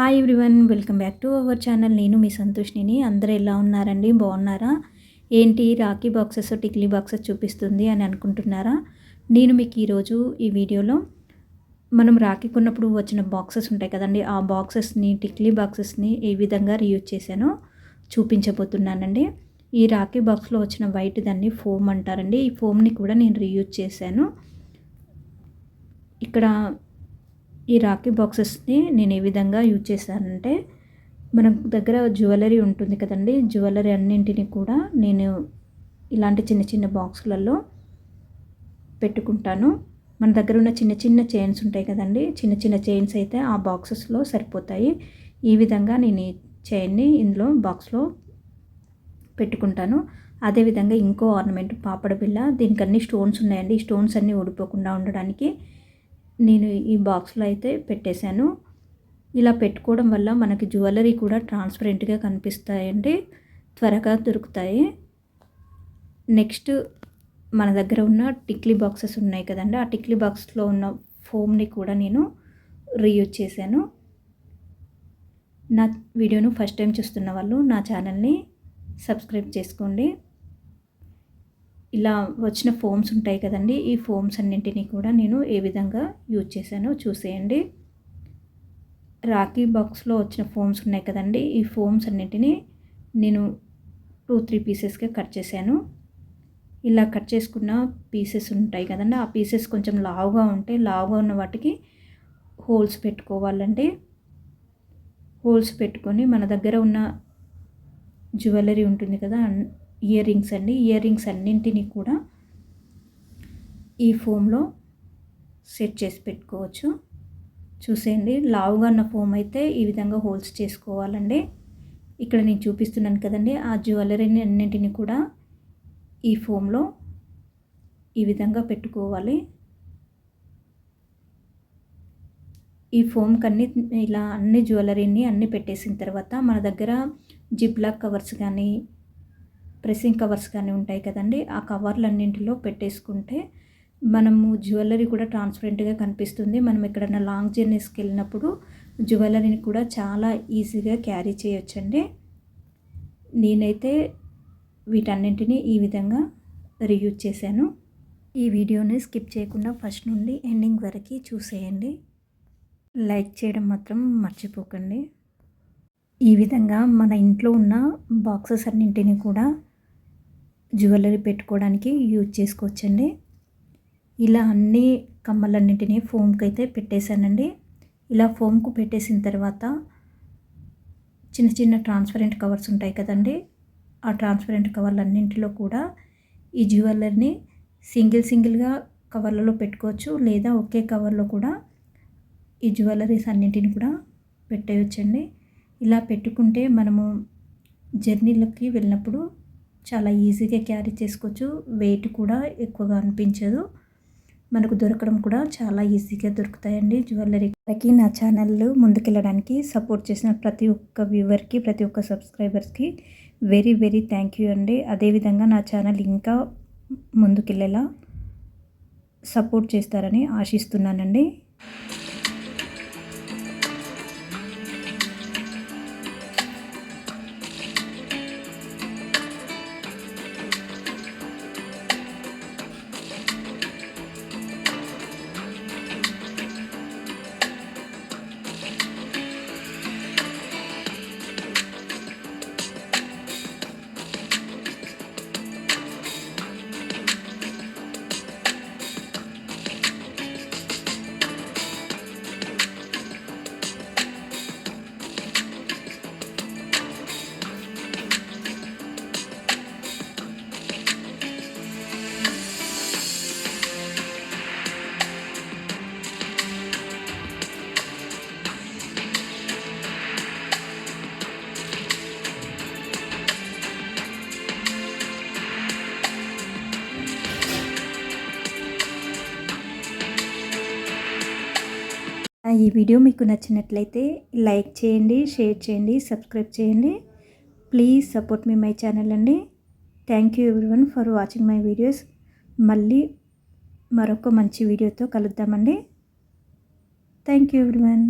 Hi everyone welcome back to our channel నేను మీ సంతోష్ని అందరూ ఎలా ఉన్నారండి? బాగున్నారా? ఏంటి? రాఖీ బాక్సెస్ టిక్లీ బాక్సెస్ చూపిస్తుంది అని అనుకుంటున్నారా? నేను మీకు ఈరోజు ఈ వీడియోలో మనం రాఖీ కొన్నప్పుడు వచ్చిన బాక్సెస్ ఉంటాయి కదండి. ఆ బాక్సెస్ని టిక్లీ బాక్సెస్ని ఏ విధంగా రీయూజ్ చేశానో చూపించబోతున్నానండి. ఈ రాఖీ బాక్స్లో వచ్చిన వైట్ దాన్ని ఫోమ్ అంటారండి. ఈ ఫోమ్ని కూడా నేను రీయూజ్ చేశాను. ఇక్కడ ఈ రాఖీ బాక్సెస్ని నేను ఏ విధంగా యూజ్ చేశానంటే మన దగ్గర జ్యువెలరీ ఉంటుంది కదండి. జ్యువెలరీ అన్నింటినీ కూడా నేను ఇలాంటి చిన్న చిన్న బాక్సులలో పెట్టుకుంటాను. మన దగ్గర ఉన్న చిన్న చిన్న చైన్స్ ఉంటాయి కదండి. చిన్న చిన్న చైన్స్ అయితే ఆ బాక్సెస్లో సరిపోతాయి. ఈ విధంగా నేను ఈ చైన్ని ఇందులో బాక్స్లో పెట్టుకుంటాను. అదేవిధంగా ఇంకో ఆర్నమెంట్ పాపడ బిల్ల దీనికి అన్ని స్టోన్స్ ఉన్నాయండి. ఈ స్టోన్స్ అన్నీ ఊడిపోకుండా ఉండడానికి నేను ఈ బాక్స్లో అయితే పెట్టేశాను. ఇలా పెట్టుకోవడం వల్ల మనకి జ్యువెలరీ కూడా ట్రాన్స్పరెంట్గా కనిపిస్తాయండి. త్వరగా దొరుకుతాయి. నెక్స్ట్ మన దగ్గర ఉన్న టిక్లీ బాక్సెస్ ఉన్నాయి కదండి. ఆ టిక్లీ బాక్స్లో ఉన్న ఫోమ్ని కూడా నేను రీయూజ్ చేశాను. నా వీడియోను ఫస్ట్ టైం చూస్తున్న వాళ్ళు నా ఛానల్ని సబ్స్క్రైబ్ చేసుకోండి. ఇలా వచ్చిన ఫోమ్స్ ఉంటాయి కదండి ఈ ఫోమ్స్ అన్నింటినీ కూడా నేను ఏ విధంగా యూజ్ చేశానో చూసేయండి. రాఖీ బాక్స్లో వచ్చిన ఫోమ్స్ ఉన్నాయి కదండి ఈ ఫోమ్స్ అన్నింటినీ నేను టూ త్రీ పీసెస్గా కట్ చేశాను. ఇలా కట్ చేసుకున్న పీసెస్ ఉంటాయి కదండి ఆ పీసెస్ కొంచెం లావుగా ఉంటే లావుగా ఉన్న వాటికి హోల్స్ పెట్టుకోవాలండి హోల్స్ పెట్టుకొని మన దగ్గర ఉన్న జ్యువెలరీ ఉంటుంది కదా ఇయర్ రింగ్స్ అండి. ఇయర్ రింగ్స్ అన్నింటినీ కూడా ఈ ఫోమ్లో సెట్ చేసి పెట్టుకోవచ్చు. చూసేయండి. లావుగా ఉన్న ఫోమ్ అయితే ఈ విధంగా హోల్స్ చేసుకోవాలండి. ఇక్కడ నేను చూపిస్తున్నాను కదండి. ఆ జ్యువెలరీని అన్నింటినీ కూడా ఈ ఫోమ్లో ఈ విధంగా పెట్టుకోవాలి. ఈ ఫోమ్కి అన్ని ఇలా అన్ని జ్యువెలరీని అన్ని పెట్టేసిన తర్వాత మన దగ్గర జిప్లాక్ కవర్స్ కానీ ప్రెస్సింగ్ కవర్స్ కానీ ఉంటాయి కదండి ఆ కవర్లన్నింటిలో పెట్టేసుకుంటే మనము జ్యువెలరీ కూడా ట్రాన్స్పరెంట్గా కనిపిస్తుంది. మనం ఎక్కడైనా లాంగ్ జర్నీస్కి వెళ్ళినప్పుడు జ్యువెలరీని కూడా చాలా ఈజీగా క్యారీ చేయొచ్చండి. నేనైతే వీటన్నింటినీ ఈ విధంగా రియూజ్ చేశాను. ఈ వీడియోని స్కిప్ చేయకుండా ఫస్ట్ నుండి ఎండింగ్ వరకు చూసేయండి. లైక్ చేయడం మాత్రం మర్చిపోకండి. ఈ విధంగా మన ఇంట్లో ఉన్న బాక్సెస్ అన్నింటినీ కూడా జ్యువెలరీ పెట్టుకోవడానికి యూజ్ చేసుకోవచ్చండి. ఇలా అన్ని కమ్మలన్నింటినీ ఫోమ్కి అయితే పెట్టేశానండి. ఇలా ఫోమ్కు పెట్టేసిన తర్వాత చిన్న చిన్న ట్రాన్స్పరెంట్ కవర్స్ ఉంటాయి కదండి. ఆ ట్రాన్స్పరెంట్ కవర్లన్నింటిలో కూడా ఈ జ్యువెలర్ని సింగిల్ సింగిల్గా కవర్లలో పెట్టుకోవచ్చు లేదా ఒకే కవర్లో కూడా ఈ జ్యువెలరీస్ అన్నింటిని కూడా పెట్టేయచ్చండి. ఇలా పెట్టుకుంటే మనము జర్నీలకి వెళ్ళినప్పుడు చాలా ఈజీగా క్యారీ చేసుకోవచ్చు. వెయిట్ కూడా ఎక్కువగా అనిపించదు. మనకు దొరకడం కూడా చాలా ఈజీగా దొరుకుతాయండి. జ్యువెలరీకి నా ఛానల్ ముందుకెళ్ళడానికి సపోర్ట్ చేసిన ప్రతి ఒక్క వ్యూవర్కి ప్రతి ఒక్క సబ్స్క్రైబర్స్కి వెరీ వెరీ థ్యాంక్ యూ అండి. అదేవిధంగా నా ఛానల్ ఇంకా ముందుకెళ్ళేలా సపోర్ట్ చేస్తారని ఆశిస్తున్నానండి. ఈ వీడియో మీకు నచ్చినట్లయితే లైక్ చేయండి షేర్ చేయండి సబ్స్క్రైబ్ చేయండి. Please support me my channel అండి. Thank you everyone for watching my videos. మళ్ళీ మరొక మంచి వీడియోతో కలుద్దామండి. Thank you everyone.